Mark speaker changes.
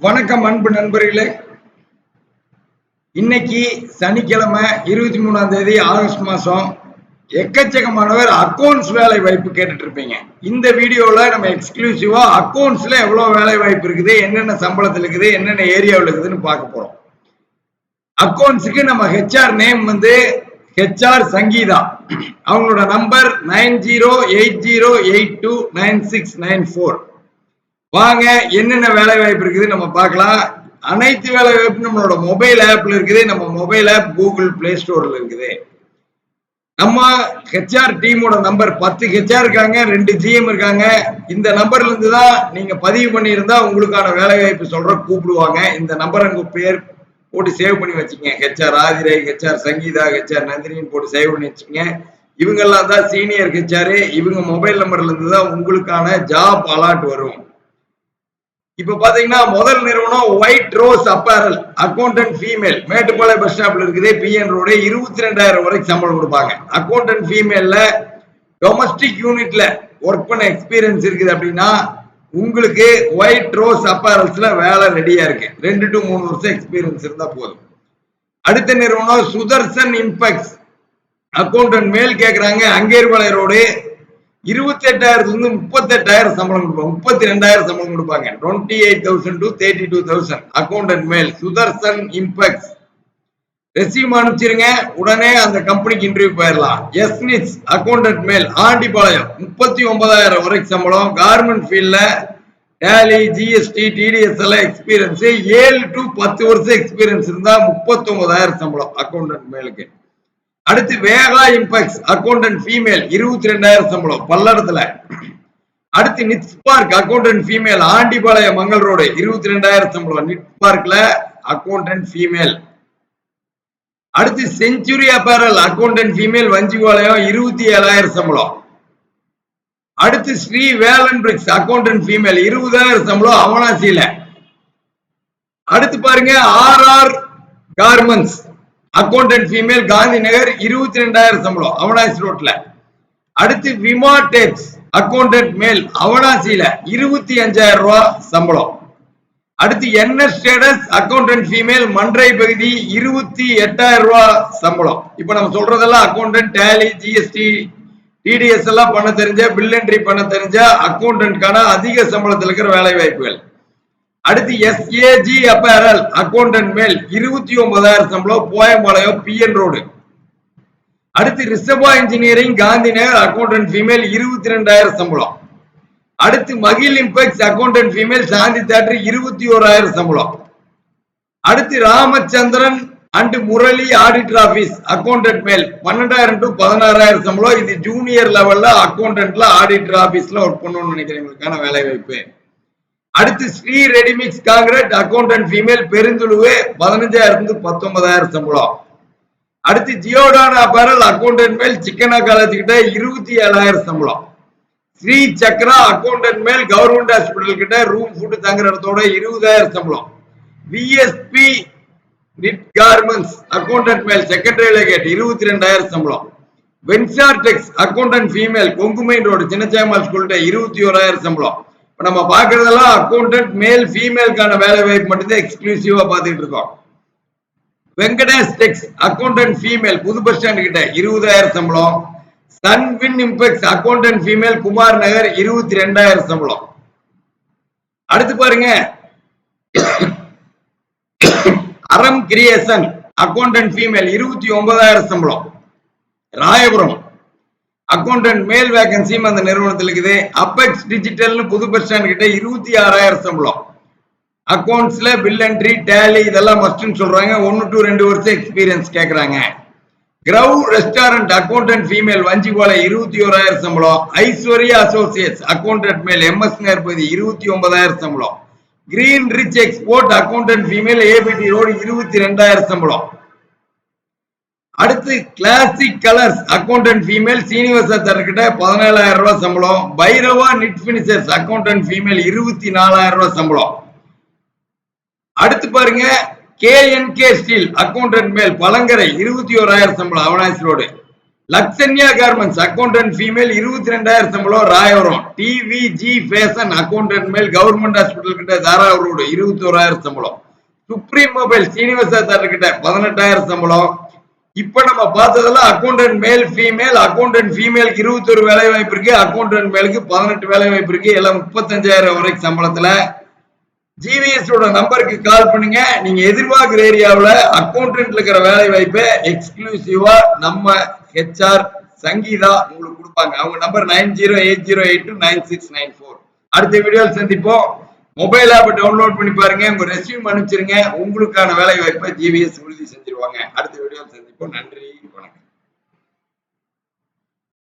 Speaker 1: வணக்கம் அன்பு நண்பர்களே. இன்னைக்கு சனிக்கிழமை இருபத்தி மூணாம் தேதி ஆகஸ்ட் மாசம் எக்கச்சக்கமானவர் அக்கௌண்ட்ஸ் வேலை வாய்ப்பு கேட்டுட்டு இருப்பீங்க இந்த வீடியோல நம்ம எக்ஸ்க்ளூசிவா அக்கௌண்ட்ஸ்ல எவ்வளவு வேலை வாய்ப்பு இருக்குது என்னென்ன சம்பளத்தில் இருக்குது என்னென்ன ஏரியாவில் இருக்குதுன்னு பார்க்க போறோம். அக்கௌண்ட்ஸுக்கு நம்ம ஹெச்ஆர் நேம் வந்து ஹெச்ஆர் சங்கீதா. அவங்களோட number nine zero eight zero eight two nine six nine four. வாங்க என்னென்ன வேலை வாய்ப்பு இருக்குது நம்ம பார்க்கலாம். அனைத்து வேலை வாய்ப்பு நம்மளோட மொபைல் ஆப்ல இருக்குது. நம்ம மொபைல் ஆப் கூகுள் பிளே ஸ்டோர்ல இருக்குது. நம்ம ஹெச்ஆர் டீமோட நம்பர் பத்து ஹெச்ஆர் இருக்காங்க ரெண்டு ஜிஎம் இருக்காங்க. இந்த நம்பர்ல இருந்து தான் நீங்க பதிவு பண்ணியிருந்தா உங்களுக்கான வேலை வாய்ப்பு சொல்ற கூப்பிடுவாங்க. இந்த நம்பர் உங்க பேர் போட்டு சேவ் பண்ணி வச்சுக்கங்க. HR Aathirai HR Sangeetha HR நந்தினின்னு போட்டு சேவ் பண்ணி வச்சுக்கங்க. இவங்கெல்லாம் தான் சீனியர் ஹெச்ஆர் இவங்க மொபைல் நம்பர்ல இருந்து தான் உங்களுக்கான ஜாப் அலாட் வரும். இப்ப பாத்தீங்கன்னா முதல் நிறுவனம் white rose apparel accountant female மேட்டுப்பாளைய bus ஸ்டாப்ல இருக்குது பிஎன் ரோடு இருபத்தி ரெண்டாயிரம் வரைக்கும் சம்பளம் கொடுப்பாங்க. அக்கௌண்டன்ட் ஃபீமேல்ல டொமஸ்டிக் யூனிட்ல ஒர்க் பண்ண எக்ஸ்பீரியன்ஸ் இருக்குது அப்படின்னா உங்களுக்கு ஒயிட் ரோஸ் அப்பேரல்ஸ்ல வேலை ரெடியா இருக்கு. ரெண்டு டு மூணு வருஷம் எக்ஸ்பீரியன்ஸ் இருந்தா போதும். அடுத்த நிறுவனம் சுதர்சன் இம்பெக்ஸ் அக்கௌண்டன்ட் மேல் கேக்குறாங்க அங்கேர்வலை ரோடு இருபத்தி எட்டாயிரத்துல இருந்து முப்பத்தி எட்டாயிரம் சம்பளம் கொடுப்பாங்க. முப்பத்தி ரெண்டாயிரம் சம்பளம் கொடுப்பாங்க. Twenty eight thousand to thirty two thousand accountant மேல். சுதர்சன் இம்பெக்ஸ். ரெசியூம் அனுப்பிச்சிருங்க. உடனே அந்த கம்பெனிக்கு இன்டர்வியூ போயிடலாம். எஸ்னிட்ஸ் அக்கௌண்டன்ட் மேல். ஆண்டிபாளையம். முப்பத்தி ஒன்பதாயிரம் வரைக்கும் சம்பளம். கார்மெண்ட் ஃபீல்ட்ல டேலி ஜிஎஸ்டி டிடிஎஸ் எல்லாம் எக்ஸ்பீரியன்ஸ் ஏழு டு பத்து வருஷம் எக்ஸ்பீரியன்ஸ் இருந்தால் முப்பத்தொன்பதாயிரம் சம்பளம் அக்கௌண்டன்ட் மேலுக்கு. அடுத்து வேகா இம்பெக்ஸ் அக்கௌண்டன்ட் ஃபீமேல் இருபத்தி ரெண்டாயிரம் சம்பளம் பல்லடத்துல. அடுத்து Knits Park accountant female Andipalayam Mangal road இருபத்தி ரெண்டாயிரம் சம்பளம். நிட் பார்க்ல அக்கௌண்டன்ட் ஃபீமேல் அடுத்து century apparel accountant female Vanjipalayam இருபத்தி ஏழாயிரம் சம்பளம். அடுத்து Sri Velan bricks accountant female இருபதாயிரம் சம்பளம் அவனாசியில. அடுத்து பாருங்க R R garments accountant female Gandhi Nagar இருபத்தி ரெண்டாயிரம் சம்பளம் அவனாசி ரோட்ல. அடுத்து விமா டேப்ஸ் அக்கௌண்டன்ட் மேல் அவனாசியில இருபத்தி அஞ்சாயிரம் ரூபாய் சம்பளம். அடுத்து என்எஸ் ஸ்டேட்டஸ் அக்கௌண்டன்ட் ஃபீமேல் மன்றை பகுதி இருபத்தி எட்டாயிரம் ரூபாய் சம்பளம். இப்ப நம்ம சொல்றதெல்லாம் அக்கௌண்டன்ட் டேலி ஜிஎஸ்டி டிடிஎஸ் எல்லாம் பண்ண தெரிஞ்ச பில் என்ட்ரி பண்ண தெரிஞ்ச அக்கௌண்டன்ட்கான அதிக சம்பளத்தில் இருக்கிற வேலை வாய்ப்புகள் அடுத்து எஸ்ஏஜி அப்பேரல் அக்கௌண்டன்ட் மேல் இருபத்தி ஒன்பதாயிரம் சம்பளம் போயம்பாளையம் பிஎன் ரோடு அடுத்து Rishaba engineering Gandhi Nagar accountant female இருபத்தி ரெண்டாயிரம் சம்பளம். அடுத்து மகிழ் Impex accountant female Shanthi theatre இருபத்தி ஓராயிரம் சம்பளம். அடுத்து Ramachandran and Murali auditor office accountant male பன்னெண்டாயிரம் டு பதினாறாயிரம் சம்பளம். இது ஜூனியர் லெவல்ல அக்கௌண்டன்ட்ல ஆடிட்டர் ஆபீஸ்ல ஒர்க் பண்ணணும்னு நினைக்கிறவங்களுக்கான வேலை வாய்ப்பு அடுத்து Sri readymix concrete accountant female Perunthozhuvu பதினஞ்சாயிரம் பத்தொன்பதாயிரம் சம்பளம். அடுத்து ஜியோடான் அப்பேரல் அக்கௌண்டன்ட் மேல் சிக்கனா காலேஜ் கிட்ட இருபத்தி ஏழாயிரம் சம்பளம். Sri Chakra accountant male government hospital கிட்ட ரூம் ஃபுட்டு தங்குற இடத்தோட இருபதாயிரம் சம்பளம். விஎஸ்பி நிட் கார்மெண்ட்ஸ் அக்கௌண்டன்ட் மேல் செக்ரட்டரியில கேட் இருபத்தி ரெண்டாயிரம் சம்பளம். வென்சார் Tex accountant female Kongu main road சின்னச்சாமல் ஸ்கூல்கிட்ட இருபத்தி ஓராயிரம் சம்பளம். இப்ப நம்ம பாக்குறதெல்லாம் அக்கௌண்டன்ட் மேல் ஃபீமேலுக்கான வேலை வாய்ப்பு மட்டும்தான் எக்ஸ்க்ளூசிவா பார்த்துட்டு இருக்கோம். வெங்கடேஷ் டெக்ஸ் அக்கௌண்டன்ட் ஃபீமேல் புது பஸ் ஸ்டாண்ட் கிட்ட இருபதாயிரம் சம்பளம். Sunwin Impex accountant female Kumar Nagar இருபத்தி ரெண்டாயிரம் சம்பளம். அடுத்து பாருங்க. அறம் கிரியேஷன் அக்கௌண்டன்ட் ஃபீமேல் இருபத்தி ஒன்பதாயிரம் சம்பளம். ராயபுரம் அக்கௌண்டன்ட் மேல் வேகன்சியும் அந்த நிறுவனத்தில் இருக்குது. அப்பெக்ஸ் டிஜிட்டல்னு புது பஸ் ஸ்டாண்ட் கிட்ட இருபத்தி ஆறாயிரம் சம்பளம். அக்கௌண்ட்ஸ்ல பில் என்ட்ரி டேலி இதெல்லாம் மஸ்ட்னு சொல்றாங்க. ஒன்னு டு ரெண்டு வருஷம் எக்ஸ்பீரியன்ஸ் கேட்குறாங்க கிரவ் ரெஸ்டாரண்ட் அக்கௌண்டன்ட் ஃபீமேல் வஞ்சிகோலை இருபத்தி ஓராயிரம் சம்பளம். Aishwarya associates accountant male MS நேர்பதி இருபத்தி ஒன்பதாயிரம் சம்பளம். Green rich export accountant female ABT road இருபத்தி ரெண்டாயிரம் சம்பளம். அடுத்து classic colours accountant female Srinivasa தரக்கிட்ட பதினேழாயிரம் ரூபாய் சம்பளம். Bhairava knit finishers accountant female இருபத்தி நாலாயிரம் ரூபாய் சம்பளம். அடுத்து பாருங்க K N K steel accountant male Palangarai இருபத்தி ஓராயிரம் சம்பளம் Avanashi road Lakshanya garments accountant female இருபத்தி ரெண்டாயிரம் சம்பளம் Rayavaram TVG fashion accountant male government hospital கிட்ட தாராவூர் ரோடு இருபத்தி ஓராயிரம் சம்பளம். சுப்ரீம் மொபைல் சீனிவாசா சார் கிட்ட பதினெட்டாயிரம் சம்பளம். இப்ப நம்ம பார்த்ததுல அக்கௌண்டன்ட் மேல் ஃபீமேல் அக்கௌண்டன்ட் ஃபீமேலுக்கு இருபத்தொரு வேலை வாய்ப்பு இருக்கு. அக்கௌண்டன்ட் மேலுக்கு பதினெட்டு வேலை வாய்ப்பு இருக்கு. எல்லாம் முப்பத்தஞ்சாயிரம் வரைக்கும் சம்பளத்துல. ஜிவிஎஸ் நம்பருக்கு கால் பண்ணுங்க. நீங்க எதிர்பார்க்கிற ஏரியாவில் அக்கௌண்டன்ட்ல இருக்கிற வேலை வாய்ப்பை எக்ஸ்க்ளூசிவா நம்ம ஹெச்ஆர் சங்கீதா உங்களுக்கு கொடுப்பாங்க. அவங்க number nine zero eight zero eight two nine six nine four அடுத்த வீடியோவில் சந்திப்போம். மொபைல் ஆப் டவுன்லோட் பண்ணி பாருங்க உங்க ரெஸ்யூம் அனுப்பிச்சிருங்க. உங்களுக்கான வேலை வாய்ப்பை ஜிவிஎஸ் உறுதி செஞ்சிருவாங்க. அடுத்த வீடியோ சந்திப்போம். நன்றி. வணக்கம்.